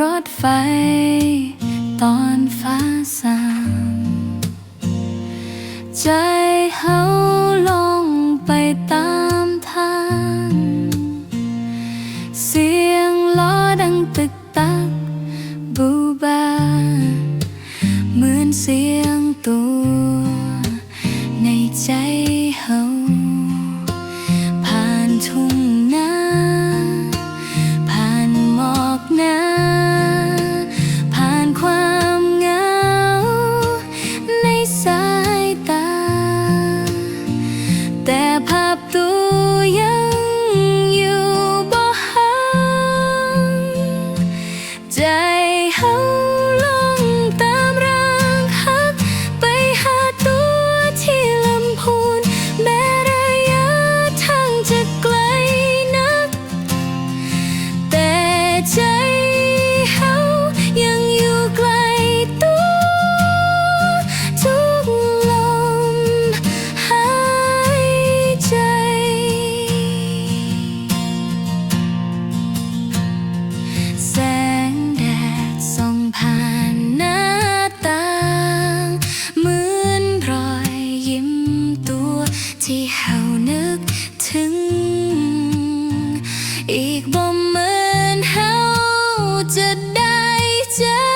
รถไฟ ตอนฟ้าสางใจเฮาลงไปตามทาง เสียงล้อดังตึกตักบูบา เหมือนเสียงตู ภาพตัวยังอยู่บ่ห่างใจเฮาลงตามร่างหัก ไปหาตัวที่ลำพูน แม้ระยะทางจะไกลนัก แต่ใจ นึกถึง อีกบ่เหมือนเฮาจะได้เจอ